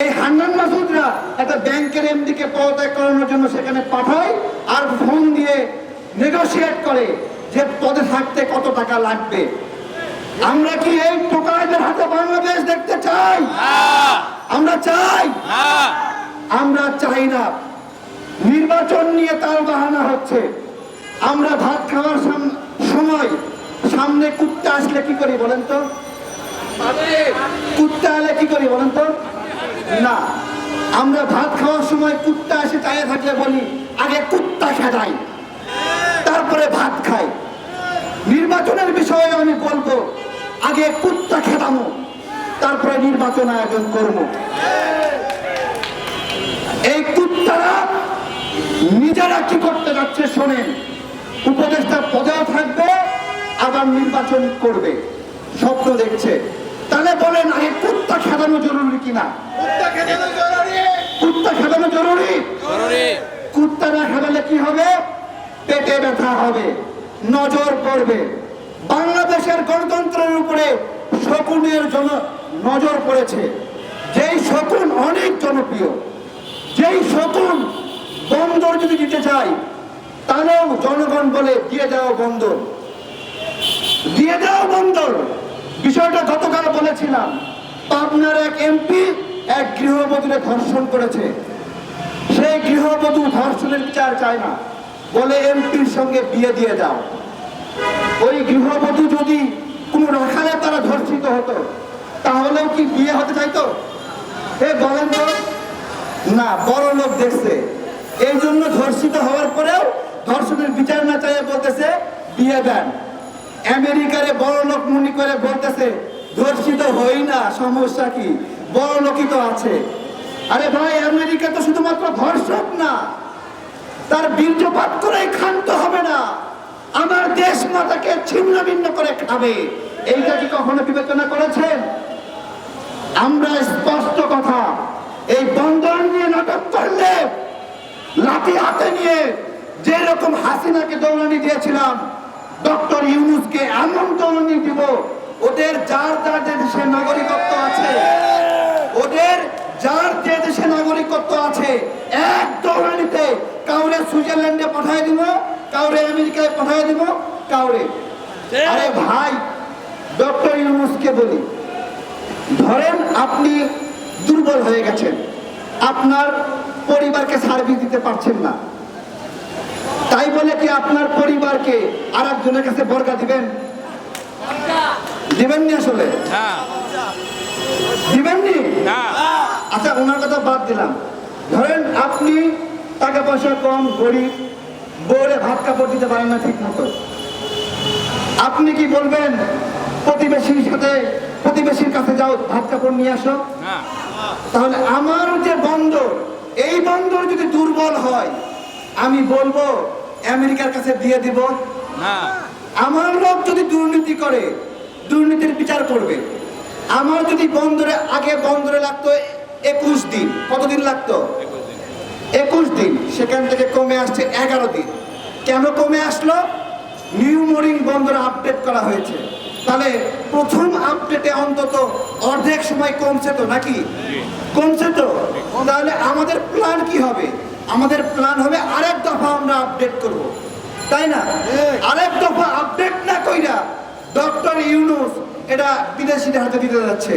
এই হান্নান মাসুদরা একটা ব্যাংকের এমডি কে পদত্যাগ করানোর জন্য সেখানে পাঠায় আর ফোন দিয়ে নেগোশিয়েট করে যে পদে থাকতে কত টাকা লাগবে। আমরা কি এই টোকাইদের হাতে বাংলাদেশ দেখতে চাই? আমরা চাই। আমরা চাই না। নির্বাচন নিয়ে তার বাহানা হচ্ছে। আমরা ভাত খাওয়ার সময় সামনে কুত্তা আসলে কি করি বলেন তো? কুত্তা এলে কি করি বলেন তো? না। আমরা ভাত খাওয়ার সময় কুত্তা এসে চাইয়ে থাকলে বলি, আগে কুত্তা খেদাই তারপরে ভাত খাই। নির্বাচনের বিষয়ে আমি বলব, আগে কুত্তা খেদামো তারপরে নির্বাচন আয়োজন করব। এই কুত্তারা নিজেরা কি করতে যাচ্ছে শোনেন, উপদেষ্টা পদেও থাকবে, আবার নির্বাচন করবে। স্বপ্ন দেখছে। তাহলে বলেন আগে কুত্তা খেদানো জরুরি কিনা? কুত্তা খেদানো জরুরি। কুত্তা না খেদালে কি হবে? পেটে ব্যথা হবে নজর পড়বে। বাংলাদেশের গণতন্ত্রের উপরে শকুনের জন নজর পড়েছে। যেই শকুন অনেক জনপ্রিয় যেই শকুন বন্দর যদি দিতে চাই তাহলেও জনগণ বলে দিয়ে দাও বন্দর। দিয়ে দাও বন্দর। বিষয়টা গতকাল বলেছিলাম, পাবনার এক এমপি এক গৃহবধূকে ধর্ষণ করেছে। সেই গৃহবধূ ধর্ষণের বিচার চায় না, বলে এমপির সঙ্গে বিয়ে দিয়ে দাও। ওই গৃহবধূ যদি কোনো রাখালে তারা ধর্ষিত হতো, তাহলেও কি বিয়ে হতে চাইতো? এ বলেন তো না, বড় লোক দেখছে। এই জন্য ধর্ষিত হওয়ার পরেও ধর্ষণের বিচার না চাইয়ে বলতেছে, বিয়ে দেন। আমেরিকারে বড় লোক মনে করে বলতেছে, ধর্ষিত হই না, সমস্যা কি? বড় লোকই তো আছে। আরে ভাই, আমেরিকা তো শুধুমাত্র ধর্ষক না, তার বীর্যপাত করে ক্ষান্ত হবে না। আমার দেশ মাতাকে ছিন্ন ভিন্ন করে খাবে। এইটা কি কখনো বিবেচনা করেছেন? আমরা স্পষ্ট কথা, এই বন্দর নিয়ে নাটক করলে, লাঠি হাতে নিয়ে যেরকম হাসিনাকে দৌড়ানি দিয়েছিলাম ডক্টর ইউনুসকে এমন দৌড়ানি দিব, ওদের যার যার যে দেশে নাগরিকত্ব আছে, ওদের যার যে দেশে নাগরিকত্ব আছে, এক দৌড়ানিতে কাউরে সুইজারল্যান্ডে পাঠিয়ে দিব, কাউরে আমেরিকায় পাঠিয়ে দিব, কাউরে। আরে ভাই, ডক্টর ইউনুসকে বলি, ধরেন আপনি দুর্বল হয়ে গেছেন, আপনার পরিবারকে সার্ভিস দিতে পারছেন না তাই বলে কি আপনার পরিবারকে আর একজনের কাছে বর্গা দিবেন? দিবেননি আসলে? দিবেননি? আচ্ছা ওনার কথা বাদ দিলাম। ধরেন আপনি টাকা পয়সা কম গরিব বউরে ভাত কাপড় দিতে পারেন না ঠিক মতো আপনি কি বলবেন প্রতিবেশীর সাথে প্রতিবেশীর কাছে যাও ভাত কাপড় নিয়ে আসো তাহলে আমার যে বন্দর এই বন্দর যদি দুর্বল হয় আমি বলব আমেরিকার কাছে দিয়ে দিব। না। আমার লোক যদি দুর্নীতি করে দুর্নীতির বিচার করবে। আমার যদি বন্দরে আগে বন্দরে লাগতো একুশ দিন। কতদিন লাগতো? একুশ দিন। সেখান থেকে কমে আসছে এগারো দিন। কেন কমে আসলো? নিউ মোরিং বন্দরে আপডেট করা হয়েছে। তাহলে প্রথম আপডেটে অন্তত অর্ধেক সময় কমছে তো নাকি? কমছে তো? তাহলে আমাদের প্ল্যান কি হবে? আমাদের প্ল্যান হবে আরেক দফা আমরা আপডেট করব। তাই না? আরেক দফা আপডেট না কইরা ডক্টর ইউনুস এটা বিদেশিদের হাতে দিতে যাচ্ছে।